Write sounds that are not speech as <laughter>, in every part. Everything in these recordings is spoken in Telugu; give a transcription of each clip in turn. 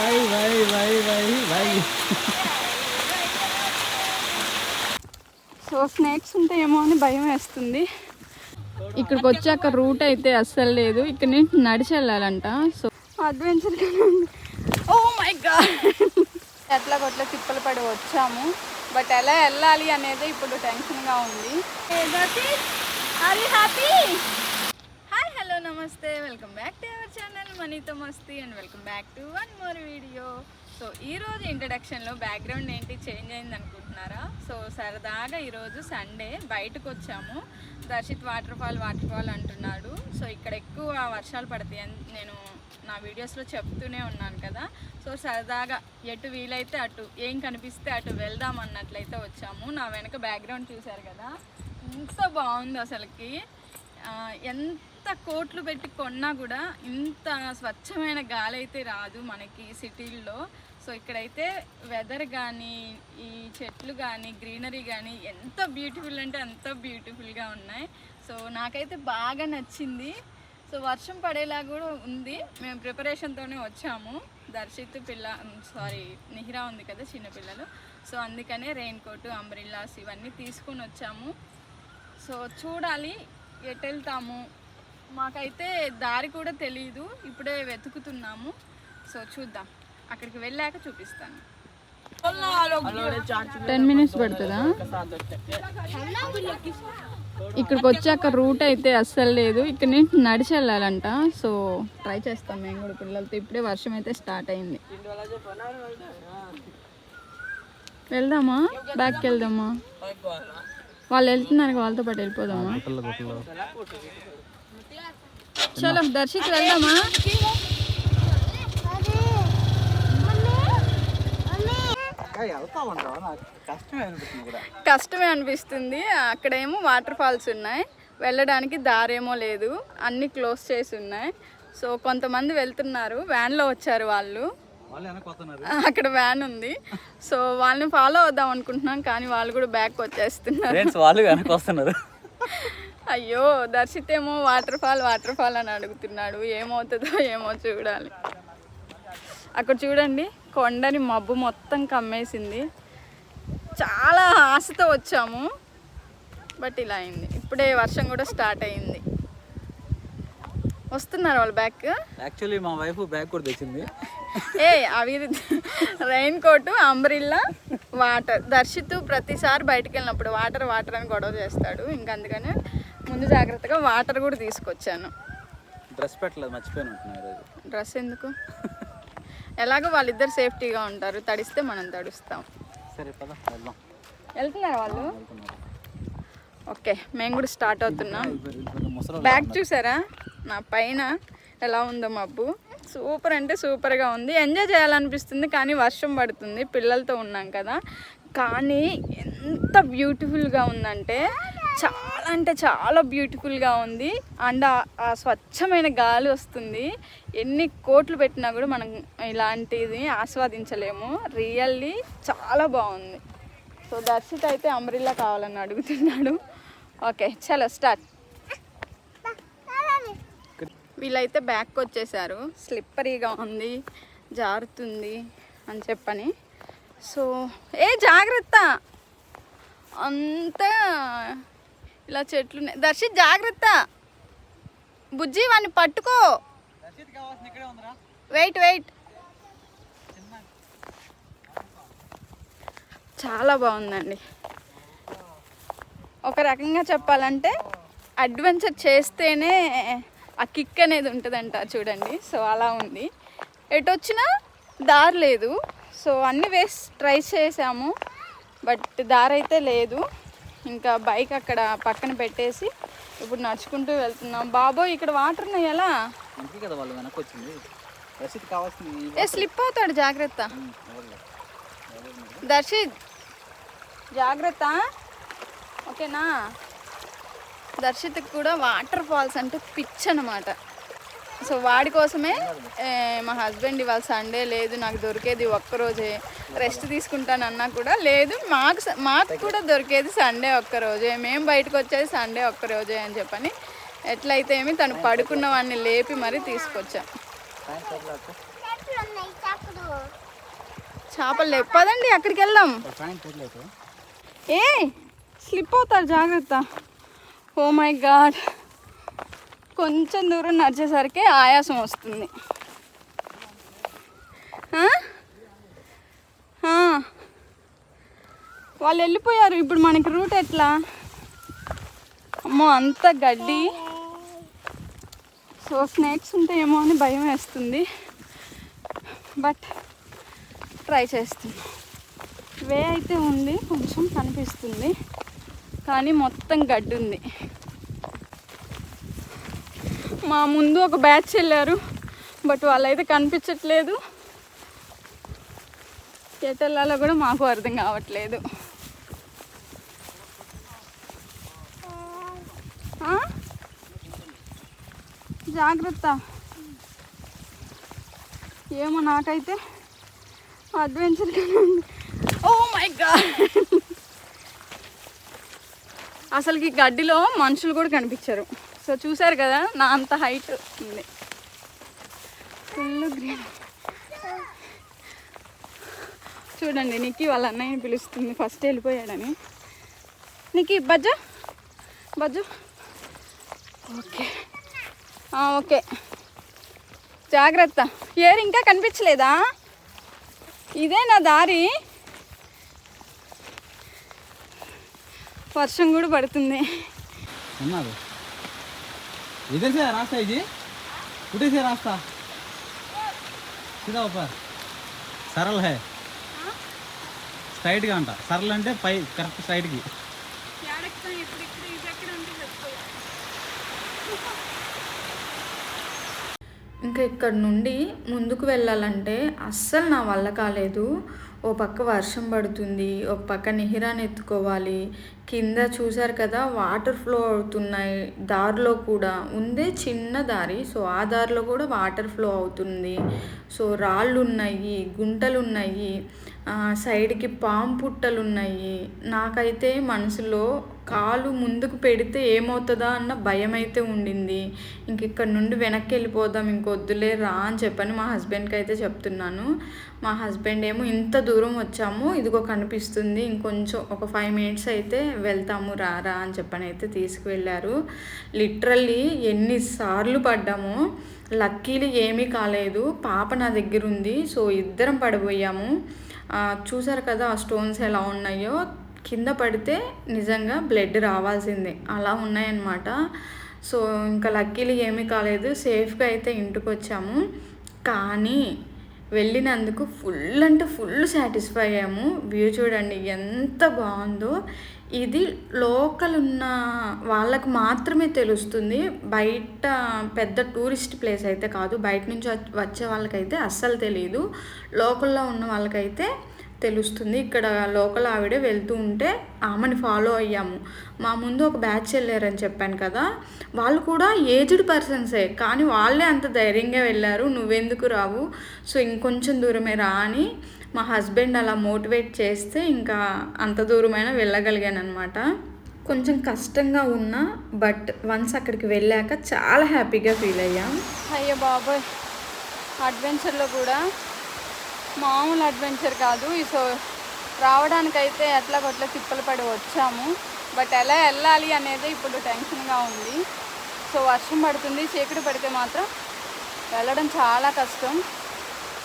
Why why why why why so snakes ఉంటాయేమో అని భయం వేస్తుంది. ఇక్కడికి వచ్చాక రూట్ అయితే అస్సలు లేదు. ఇక్కడ నుంచి నడిచి వెళ్ళాలంట. సో అడ్వెంచర్ ఓ మై ఎట్లా కొట్ల తిప్పలు పడి వచ్చాము. బట్ ఎలా వెళ్ళాలి అనేది ఇప్పుడు టెన్షన్గా ఉంది. హ్యాపీ నమస్తే welcome back to our channel మనీతో మస్తీ and welcome back to one more video. So ఈరోజు ఇంట్రడక్షన్లో బ్యాక్గ్రౌండ్ ఏంటి చేంజ్ అయింది అనుకుంటున్నారా? సో సరదాగా ఈరోజు సండే బయటకు వచ్చాము. Darshith water fall water fall అంటున్నాడు. సో ఇక్కడ ఎక్కువ వర్షాలు పడతాయి అని నేను నా వీడియోస్లో చెప్తూనే ఉన్నాను కదా. సో సరదాగా ఎటు వీలైతే అటు ఏం కనిపిస్తే అటు వెళ్దాం అన్నట్లయితే వచ్చాము. నా వెనక బ్యాక్గ్రౌండ్ చూశారు కదా. ఎంత బాగుంది అసలుకి. ఎంత ఎంత కోట్లు పెట్టి కొన్నా కూడా ఇంత స్వచ్ఛమైన గాలి అయితే రాదు మనకి సిటీల్లో. సో ఇక్కడైతే వెదర్ కానీ ఈ చెట్లు కానీ గ్రీనరీ కానీ ఎంత బ్యూటిఫుల్ అంటే అంత బ్యూటిఫుల్గా ఉన్నాయి. సో నాకైతే బాగా నచ్చింది. సో వర్షం పడేలా కూడా ఉంది. మేము ప్రిపరేషన్తోనే వచ్చాము. దర్శిత్ పిల్ల సారీ నిహిరా ఉంది కదా చిన్నపిల్లలు సో అందుకనే రెయిన్ కోట్ అంబ్రిల్లాస్ ఇవన్నీ తీసుకొని వచ్చాము. సో చూడాలి ఎటు వెళ్తాము? మాకైతే దారి కూడా తెలియదు ఇప్పుడే వెతుకుతున్నాము. సో చూద్దాం. అక్కడికి వెళ్ళాక చూపిస్తాను. టెన్ మినిట్స్ పడుతుందా? ఇక్కడికి వచ్చాక రూట్ అయితే అస్సలు లేదు. ఇక్కడ నుంచి నడిచి వెళ్ళాలంట. సో ట్రై చేస్తాం మేము కూడా పిల్లలతో. ఇప్పుడే వర్షం అయితే స్టార్ట్ అయింది. వెళ్దామా? బ్యాక్కి వెళ్దామా? వాళ్ళు వెళ్తున్నారు వాళ్ళతో పాటు వెళ్ళిపోదామా? చలో దర్శిత్ వెళ్దామా కష్టమే అనిపిస్తుంది కూడా. కష్టమే అనిపిస్తుంది. అక్కడేమో వాటర్ ఫాల్స్ ఉన్నాయి. వెళ్ళడానికి దారేమో లేదు. అన్నీ క్లోజ్ చేసి ఉన్నాయి. సో కొంతమంది వెళ్తున్నారు. వ్యాన్లో వచ్చారు వాళ్ళు. అక్కడ వ్యాన్ ఉంది. సో వాళ్ళని ఫాలో అవుదాం అనుకుంటున్నాం కానీ వాళ్ళు కూడా బ్యాక్ వచ్చేస్తున్నారు. ఫ్రెండ్స్ వాళ్ళు వెనక్కి వస్తున్నారు. <laughs> అయ్యో దర్శిత్ ఏమో వాటర్ ఫాల్ వాటర్ ఫాల్ అని అడుగుతున్నాడు. ఏమవుతుందో ఏమో చూడాలి. అక్కడ చూడండి కొండని మబ్బు మొత్తం కమ్మేసింది. చాలా ఆశతో వచ్చాము బట్ ఇలా అయింది. ఇప్పుడే వర్షం కూడా స్టార్ట్ అయింది. వస్తున్నారు వాళ్ళు బ్యాక్? యాక్చువల్లీ మా వైఫ్ బ్యాగ్ కూడా తెచ్చింది. ఏ అవి rain coat umbrella water Darshith ప్రతిసారి బయటికి వెళ్ళినప్పుడు వాటర్ వాటర్ అని గొడవ చేస్తాడు. ఇంకా అందుకని ముందు జాగ్రత్తగా వాటర్ కూడా తీసుకొచ్చాను. డ్రెస్ పెట్టలేదు మర్చిపోయిన డ్రెస్ ఎందుకు? ఎలాగో వాళ్ళిద్దరు సేఫ్టీగా ఉంటారు. తడిస్తే మనం తడుస్తాం. సరే పద వెళ్దాం. వెళ్తున్నారు వాళ్ళు? ఓకే మేము కూడా స్టార్ట్ అవుతున్నాం. బ్యాగ్ చూసారా? నా పైన ఎలా ఉందో మబ్బు. సూపర్ అంటే సూపర్గా ఉంది. ఎంజాయ్ చేయాలనిపిస్తుంది కానీ వర్షం పడుతుంది. పిల్లలతో ఉన్నాం కదా. కానీ ఎంత బ్యూటిఫుల్గా ఉందంటే చాలా అంటే చాలా బ్యూటిఫుల్గా ఉంది. అండ్ ఆ- స్వచ్ఛమైన గాలి వస్తుంది. ఎన్ని కోట్లు పెట్టినా కూడా మనం ఇలాంటిది ఆస్వాదించలేము. రియల్లీ చాలా బాగుంది. సో దర్శిత్ అయితే అంబ్రిల్లా కావాలని అడుగుతున్నాడు. ఓకే చలో స్టార్ట్ వీళ్ళైతే బ్యాక్ వచ్చేసారు. స్లిప్పరీగా ఉంది జారుతుంది అని చెప్పని. సో ఏ జాగ్రత్త! అంతా ఇలా చెట్లు ఉన్నాయి. దర్శిత్ జాగ్రత్త! బుజ్జి వాడిని పట్టుకో! ఇక్కడే ఉందిరా. వెయిట్ వెయిట్ చాలా బాగుందండి. ఒక రకంగా చెప్పాలంటే అడ్వెంచర్ చేస్తేనే ఆ కిక్ అనేది ఉంటుందంట చూడండి. సో అలా ఉంది. ఎటు వచ్చినా దారి లేదు. సో అన్ని వేసి ట్రై చేసాము. బట్ దారి అయితే లేదు. ఇంకా బైక్ అక్కడ పక్కన పెట్టేసి ఇప్పుడు నడుచుకుంటూ వెళ్తున్నాం. బాబోయ్ ఇక్కడ వాటర్ ఉన్నాయి ఎలా? ఏ స్లిప్ అవుతాడు జాగ్రత్త. దర్శిత్ జాగ్రత్త. ఓకేనా? దర్శిత్కి కూడా వాటర్ ఫాల్స్ అంటే పిచ్ అనమాట సో వాడి కోసమే మా హస్బెండ్ ఇవాళ సండే లేదు నాకు దొరికేది ఒక్కరోజే రెస్ట్ తీసుకుంటాను అన్నా కూడా లేదు మాకు మాకు కూడా దొరికేది సండే ఒక్కరోజే మేము బయటకు వచ్చేది సండే ఒక్కరోజే అని చెప్పని ఎట్లయితే ఏమి తను పడుకున్న వాడిని లేపి మరీ తీసుకొచ్చాం. చేపలు లేవు. పదండి అక్కడికి వెళ్దాం ఏ స్లిప్ అవుతారు జాగ్రత్త. ఓ మై గాడ్ కొంచెం దూరం నడిచేసరికి ఆయాసం వస్తుంది. వాళ్ళు వెళ్ళిపోయారు. ఇప్పుడు మనకి రూట్ ఎట్లా? అమ్మో అంత గడ్డి. సో స్నేక్స్ ఉంటాయేమో అని భయం వేస్తుంది. బట్ ట్రై చేస్తున్నాం. వే అయితే ఉంది. కొంచెం కనిపిస్తుంది. కానీ మొత్తం గడ్డి ఉంది. మా ముందు ఒక బ్యాచ్ వెళ్ళారు బట్ వాళ్ళైతే కనిపించట్లేదు. ఎటెళ్ళాలో కూడా మాకు అర్థం కావట్లేదు. జాగ్రత్త. ఏమో నాకైతే అడ్వెంచర్ ఓ మై గాడ్ అసలుకి గడ్డిలో మనుషులు కూడా కనిపించరు. సో చూసారు కదా నా అంత హైట్ ఉంది. ఫుల్ గ్రీన్ చూడండి నిక్కి వాళ్ళ అన్నయ్యని పిలుస్తుంది. ఫస్ట్ వెళ్ళిపోయాడని. నిక్కి బజ్జా? బజ్జు? ఓకే. ఓకే. జాగ్రత్త. ఏరు ఇంకా కనిపించలేదా? ఇదే నా దారి. వర్షం కూడా పడుతుంది. అన్నారు ఇదేసే రాస్తా ఇది. కుటేసే రాస్తా. సీదా ఊపర్ సరల్ హే. స్ట్రైట్గా అంట. సరల్ అంటే పై కరెక్ట్ స్ట్రైట్కి. ఇంకా ఇక్కడ నుండి ముందుకు వెళ్ళాలంటే అస్సలు నా వల్ల కాలేదు. ఓ పక్క వర్షం పడుతుంది ఒక పక్క నిహిరాన్ని ఎత్తుకోవాలి. కింద చూసారు కదా వాటర్ ఫ్లో అవుతున్నాయి దారిలో కూడా. ఉందే చిన్న దారి సో ఆ దారిలో కూడా వాటర్ ఫ్లో అవుతుంది. సో రాళ్ళు ఉన్నాయి గుంటలు ఉన్నాయి సైడ్కి పాము పుట్టలు ఉన్నాయి నాకైతే మనసులో కాలు ముందుకు పెడితే ఏమవుతుందా అన్న భయం అయితే ఉండింది. ఇంక ఇక్కడ నుండి వెనక్కి వెళ్ళిపోదాం ఇంకొద్దులే రా అని చెప్పని మా హస్బెండ్కి అయితే చెప్తున్నాను. మా హస్బెండ్ ఏమో ఇంత దూరం వచ్చాము ఇదిగో కనిపిస్తుంది ఇంకొంచెం ఒక ఫైవ్ మినిట్స్ అయితే వెళ్తాము రా రా అని చెప్పని అయితే తీసుకువెళ్ళారు. లిటరల్లీ ఎన్నిసార్లు పడ్డామో. లక్కీలు ఏమీ కాలేదు. పాప నా దగ్గర ఉంది సో ఇద్దరం పడిపోయాము. చూసారు కదా ఆ స్టోన్స్ ఎలా ఉన్నాయో? కింద పడితే నిజంగా బ్లడ్ రావాల్సిందే. అలా ఉన్నాయన్నమాట. సో ఇంకా లక్కీలు ఏమీ కాలేదు. సేఫ్గా అయితే ఇంటికి వచ్చాము కానీ వెళ్ళినందుకు ఫుల్ అంటే ఫుల్ సాటిస్ఫై అయ్యాము. వ్యూ చూడండి ఎంత బాగుందో. ఇది లోకల్ ఉన్న వాళ్ళకు మాత్రమే తెలుస్తుంది. బయట పెద్ద టూరిస్ట్ ప్లేస్ అయితే కాదు. బయట నుంచి వచ్చే వాళ్ళకైతే అస్సలు తెలియదు లోకల్లో ఉన్న వాళ్ళకైతే తెలుస్తుంది. ఇక్కడ లోకల్ ఆవిడ వెళ్తూ ఉంటే ఆమెని ఫాలో అయ్యాము. మా ముందు ఒక బ్యాచ్ వెళ్ళారని చెప్పాను కదా. వాళ్ళు కూడా ఏజ్డ్ పర్సన్సే కానీ వాళ్ళే అంత ధైర్యంగా వెళ్ళారు. నువ్వెందుకు రావు? సో ఇంకొంచెం దూరమే రా అని మా హస్బెండ్ అలా మోటివేట్ చేస్తే ఇంకా అంత దూరమైనా వెళ్ళగలిగాను అనమాట కొంచెం కష్టంగా ఉన్నా బట్ వన్స్ అక్కడికి వెళ్ళాక చాలా హ్యాపీగా ఫీల్ అయ్యాం. అయ్యో బాబోయ్! అడ్వెంచర్లో కూడా మామూలు అడ్వెంచర్ కాదు. ఈ సో రావడానికైతే ఎట్లా కొట్ల తిప్పలు పడి వచ్చాము. బట్ ఎలా వెళ్ళాలి అనేది ఇప్పుడు టెన్షన్గా ఉంది. సో వర్షం పడుతుంది. చీకటి పడితే మాత్రం వెళ్ళడం చాలా కష్టం.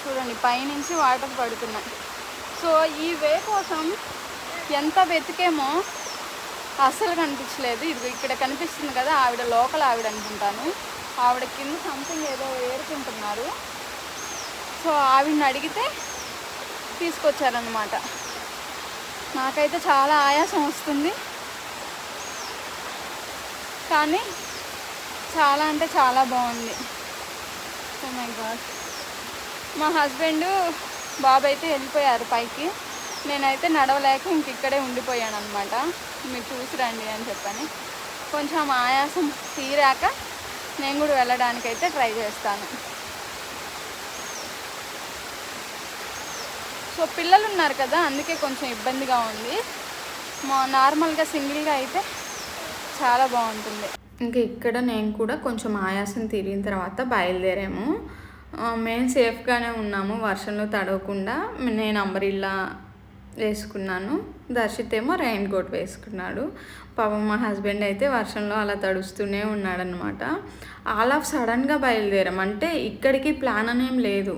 చూడండి పైనుంచి వాటర్ పడుతున్నాయి. సో ఈ వే కోసం ఎంత వెతికేమో అస్సలు కనిపించలేదు. ఇది ఇక్కడ కనిపిస్తుంది కదా ఆవిడ లోకల్ ఆవిడ అనుకుంటాను. ఆవిడ కింద సంథింగ్ ఏదో ఏరుకుంటున్నారు. సో ఆవిడని అడిగితే తీసుకొచ్చారనమాట నాకైతే చాలా ఆయాసం వస్తుంది. కానీ చాలా అంటే చాలా బాగుంది. ఓ మై గాడ్ మా హస్బెండ్ బాబు అయితే వెళ్ళిపోయారు పైకి. నేనైతే నడవలేక ఇంక ఇక్కడే ఉండిపోయాను అనమాట మీరు చూసి రండి అని చెప్పని. కొంచెం ఆయాసం తీరాక నేను కూడా వెళ్ళడానికైతే ట్రై చేస్తాను. సో పిల్లలు ఉన్నారు కదా అందుకే కొంచెం ఇబ్బందిగా ఉంది. మా నార్మల్గా సింగిల్గా అయితే చాలా బాగుంటుంది. ఇంకా ఇక్కడ నేను కూడా కొంచెం ఆయాసం తీరిన తర్వాత బయలుదేరాము. మేము సేఫ్గానే ఉన్నాము వర్షంలో తడవకుండా. నేను అంబరిల్లా వేసుకున్నాను దర్శిత్ ఏమో రెయిన్ కోట్ వేసుకున్నాడు. పాపం మా హస్బెండ్ అయితే వర్షంలో అలా తడుస్తూనే ఉన్నాడనమాట ఆల్ ఆఫ్ సడన్గా బయలుదేరాం అంటే ఇక్కడికి ప్లాన్ అనేం లేదు.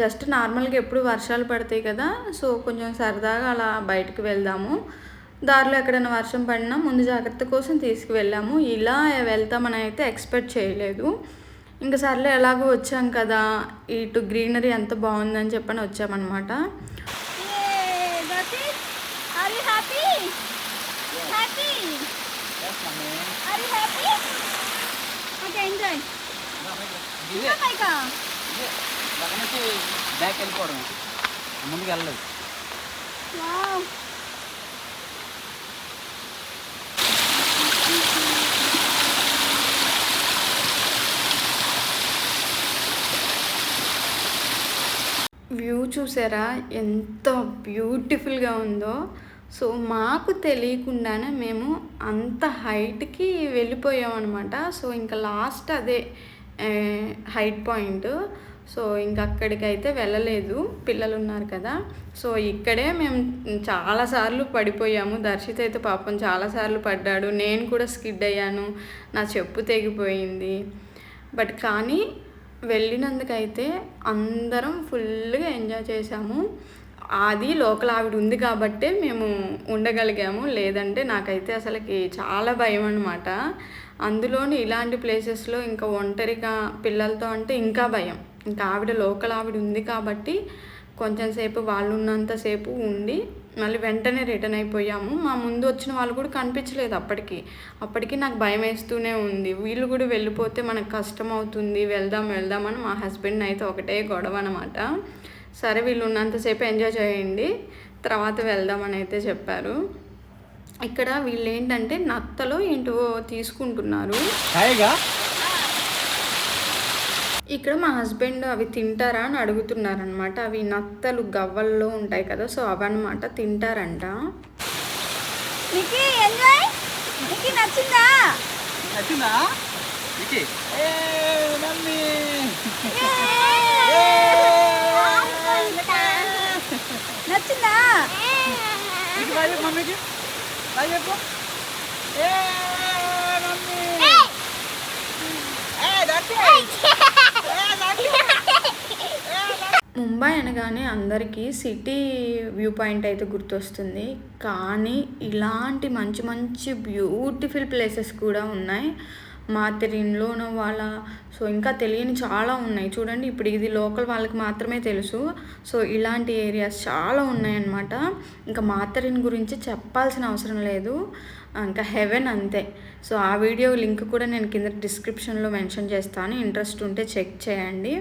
జస్ట్ నార్మల్గా ఎప్పుడు వర్షాలు పడతాయి కదా సో కొంచెం సరదాగా అలా బయటకు వెళ్దాము. దారిలో ఎక్కడైనా వర్షం పడినా ముందు జాగ్రత్త కోసం తీసుకువెళ్ళాము. ఇలా వెళ్తామని అయితే ఎక్స్పెక్ట్ చేయలేదు. ఇంకా సర్లే ఎలాగో వచ్చాం కదా ఇటు గ్రీనరీ ఎంత బాగుందని చెప్పని వచ్చామన్నమాట. నుంచి బ్యాక్ వెళ్ళిపోవడం ముందుకు వెళ్ళలేదు. వ్యూ చూసారా? ఎంత బ్యూటిఫుల్గా ఉందో. సో మాకు తెలియకుండానే మేము అంత హైట్కి వెళ్ళిపోయాం అనమాట సో ఇంకా లాస్ట్ అదే హైట్ పాయింట్ సో ఇంక అక్కడికైతే వెళ్ళలేదు. పిల్లలు ఉన్నారు కదా. సో ఇక్కడే మేము చాలాసార్లు పడిపోయాము. దర్శిత్ అయితే పాపం చాలాసార్లు పడ్డాడు. నేను కూడా స్కిడ్ అయ్యాను. నా చెప్పు తెగిపోయింది. బట్ కానీ వెళ్ళినందుకైతే అందరం ఫుల్గా ఎంజాయ్ చేసాము అది లోకల్ ఆవిడ ఉంది కాబట్టే మేము ఉండగలిగాము. లేదంటే నాకైతే అసలుకి చాలా భయం అనమాట అందులోని ఇలాంటి ప్లేసెస్లో ఇంకా ఒంటరిగా పిల్లలతో అంటే ఇంకా భయం. ఇంకా ఆవిడ లోకల్ ఆవిడ ఉంది కాబట్టి కొంచెం సేపు వాళ్ళు ఉన్నంతసేపు ఉండి మళ్ళీ వెంటనే రిటర్న్ అయిపోయాము. మా ముందు వచ్చిన వాళ్ళు కూడా కనిపించలేదు అప్పటికి. అప్పటికి నాకు భయం వేస్తూనే ఉంది. వీళ్ళు కూడా వెళ్ళిపోతే మనకు కష్టం అవుతుంది. వెళ్దాం వెళ్దామని మా హస్బెండ్ అయితే ఒకటే గొడవ అనమాట సరే వీళ్ళు ఉన్నంతసేపు ఎంజాయ్ చేయండి తర్వాత వెళ్దామని అయితే చెప్పారు. ఇక్కడ వీళ్ళు ఏంటంటే నత్తలో ఏంటో తీసుకుంటున్నారు. ఇక్కడ మా హస్బెండ్ అవి తింటారా అని అడుగుతున్నారనమాట అవి నత్తలు గవ్వల్లో ఉంటాయి కదా సో అవన్నమాట తింటారంట. Nikki, enjoy? Nikki, నచ్చిందా? మమ్మీకి. చెప్పు ఏ మమ్మీ ఏ దర్శి ముంబై అనగానే అందరికీ సిటీ వ్యూ పాయింట్ అయితే గుర్తొస్తుంది. కానీ ఇలాంటి మంచి మంచి బ్యూటిఫుల్ ప్లేసెస్ కూడా ఉన్నాయి. మాథెరిన్లోనూ వాళ్ళ సో ఇంకా తెలియని చాలా ఉన్నాయి. చూడండి ఇప్పుడు ఇది లోకల్ వాళ్ళకి మాత్రమే తెలుసు. సో ఇలాంటి ఏరియాస్ చాలా ఉన్నాయన్నమాట. ఇంకా మాతరిన్ గురించి చెప్పాల్సిన అవసరం లేదు. ఇంకా హెవెన్ అంతే. సో ఆ వీడియో లింక్ కూడా నేను కింద డిస్క్రిప్షన్లో మెన్షన్ చేస్తాను. ఇంట్రెస్ట్ ఉంటే చెక్ చేయండి.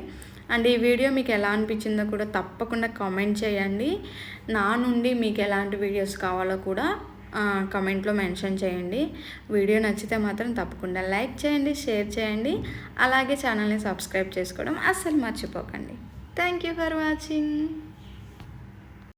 అండ్ ఈ వీడియో మీకు ఎలా అనిపించిందో కూడా తప్పకుండా కామెంట్ చేయండి. నా నుండి మీకు ఎలాంటి వీడియోస్ కావాలో కూడా కమెంట్లో మెన్షన్ చేయండి. వీడియో నచ్చితే మాత్రం తప్పకుండా లైక్ చేయండి షేర్ చేయండి. అలాగే ఛానల్ని సబ్స్క్రైబ్ చేసుకోవడం అస్సలు మర్చిపోకండి. Thank you for watching.